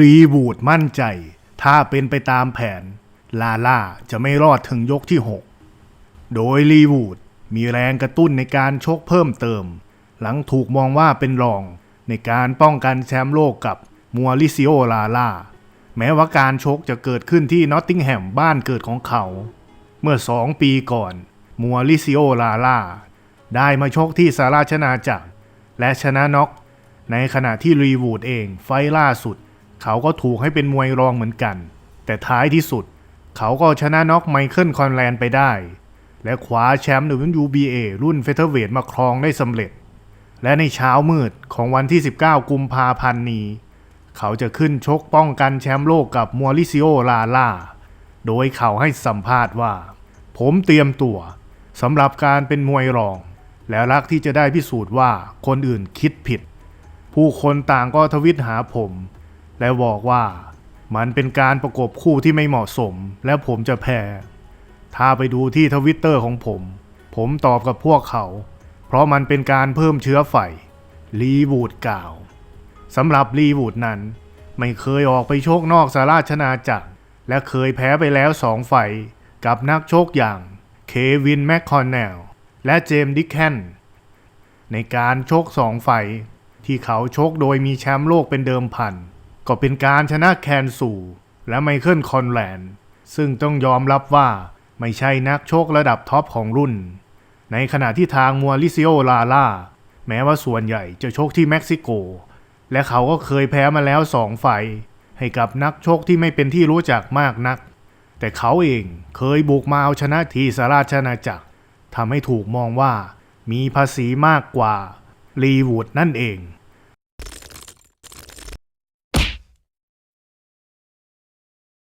รีวูดมั่นใจ ถ้าเป็นไปตามแผน ลาล่าจะไม่รอดถึงยกที่ 6 โดยรีวูดมีแรงกระตุ้นในการชกเพิ่มเติม หลังถูกมองว่าเป็นรองในการป้องกันแชมป์โลกกับมัวริซิโอลาล่า แม้ว่าการชกจะเกิดขึ้นที่นอตติงแฮมบ้านเกิดของเขา เมื่อสองปีก่อน มัวริซิโอลาล่า ได้มาชกที่สาราชนาจักร และชนะน็อกในขณะที่รีวูดเองไฟล่าสุด เขาก็ถูกให้เป็นมวยรองเหมือนกัน แต่ท้ายที่สุด เขาก็ชนะน็อกไมเคิลคอนแลนไปได้ และคว้าแชมป์ WBA รุ่นเฟเธอร์เวทมาครองได้สำเร็จ และในเช้ามืดของวันที่ 19 กุมภาพันธ์นี้ เขาจะขึ้นชกป้องกันแชมป์โลกกับมัวริซิโอลาล่า โดยเขาให้สัมภาษณ์ว่า ผมเตรียมตัวสำหรับการเป็นมวยรอง และรักที่จะได้พิสูจน์ว่าคนอื่นคิดผิด ผู้คนต่างก็ทวิตหาผม และบอกว่ามันเป็นการประกบคู่ที่ไม่เหมาะสม และผมจะแพ้ ถ้าไปดูที่ทวิตเตอร์ของผม ผมตอบกับพวกเขา เพราะมันเป็นการเพิ่มเชื้อไฟลีวูดกล่าวสำหรับลีวูดนั้น ไม่เคยออกไปโชคนอกสาราชนาจักร และเคยแพ้ไปแล้วสองไฟกับนักโชคอย่างเควินแมคคอนเนลและเจมส์ดิกแคนในการโชคสองไฟท์ที่เขาโชคโดยมีแชมป์โลกเป็นเดิมพัน ก็เป็นการชนะแคนสูและไมเคิลคอนแลนด์ซึ่งต้องยอมรับว่าไม่ใช่นักโชคระดับท็อปของรุ่น ในขณะที่ทางมัวลิซิโอลาล่าแม้ว่าส่วนใหญ่จะโชคที่เม็กซิโก และเขาก็เคยแพ้มาแล้วสองไฟให้กับนักโชคที่ไม่เป็นที่รู้จักมากนัก แต่เขาเองเคยบุกมาเอาชนะทีสาราชนาจักรทำให้ถูกมองว่ามีภาษีมากกว่าลีวูดนั่นเอง